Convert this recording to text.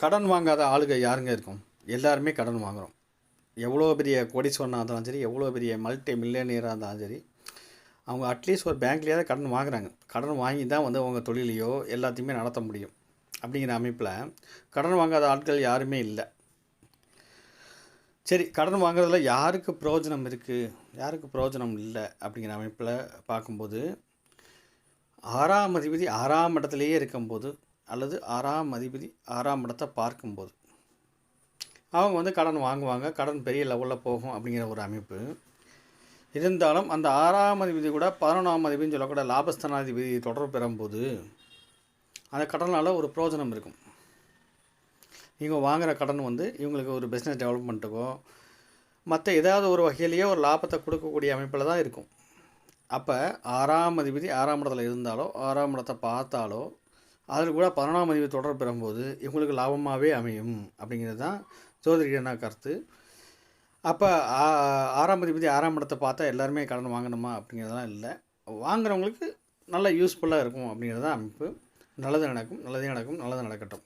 கடன் வாங்காத ஆளுக யாருங்க இருக்கும்? எல்லாருமே கடன் வாங்குகிறோம் எவ்வளோ பெரிய கோடீஸ்வரனாக இருந்தாலும் சரி எவ்வளோ பெரிய மல்டி மில்லியனியராக இருந்தாலும் சரி அவங்க அட்லீஸ்ட் ஒரு பேங்க்லேயாவது கடன் வாங்குறாங்க. கடன் வாங்கி தான் வந்து அவங்க தொழிலையோ எல்லாத்தையுமே நடத்த முடியும். அப்படிங்கிற அமைப்பில் கடன் வாங்காத ஆட்கள் யாருமே இல்லை. சரி கடன் வாங்குறதுல யாருக்கு பிரயோஜனம் இருக்குது யாருக்கு பிரயோஜனம் இல்லை அப்படிங்கிற அமைப்பில் பார்க்கும்போது ஆறாம் அதிபதி ஆறாம் இடத்துலையே இருக்கும்போது அல்லது ஆறாம் அதிபதி ஆறாம் இடத்தை பார்க்கும்போது. அவங்க வந்து கடன் வாங்குவாங்க. கடன் பெரிய லெவலில் போகும் அப்படிங்கிற ஒரு அமைப்பு. இருந்தாலும் அந்த ஆறாம் அதிபதி கூட பதினொன்றாம் அதிபதினு சொல்லக்கூட லாபஸ்தானாதிபதி தொடர்பு பெறும்போது அந்த கடனால் ஒரு பிரயோஜனம் இருக்கும். இவங்க வாங்குகிற கடன் வந்து இவங்களுக்கு ஒரு பிஸ்னஸ் டெவலப்மெண்ட்டுக்கோ மற்ற ஏதாவது ஒரு வகையிலேயே ஒரு லாபத்தை கொடுக்கக்கூடிய அமைப்பில் தான் இருக்கும். அப்போ ஆறாம் அதிபதி ஆறாம் இடத்துல இருந்தாலோ ஆறாம் இடத்தை பார்த்தாலோ அதில் கூட பதினொன்றாம் அதிபதி தொடர் பெறும்போது இவங்களுக்கு லாபமாகவே அமையும் அப்படிங்கிறது தான் ஜோதிடனா கருத்து. அப்போ ஆறாம் அதிபதி ஆறாம் இடத்தை பார்த்தா எல்லாருமே கடன் வாங்கணுமா அப்படிங்கிறதெல்லாம் இல்லை. வாங்குறவங்களுக்கு நல்ல யூஸ்ஃபுல்லாக இருக்கும் அப்படிங்கிறது தான் அமைப்பு. நல்லது நடக்கும் நல்லதே நடக்கும் நல்லது நடக்கட்டும்.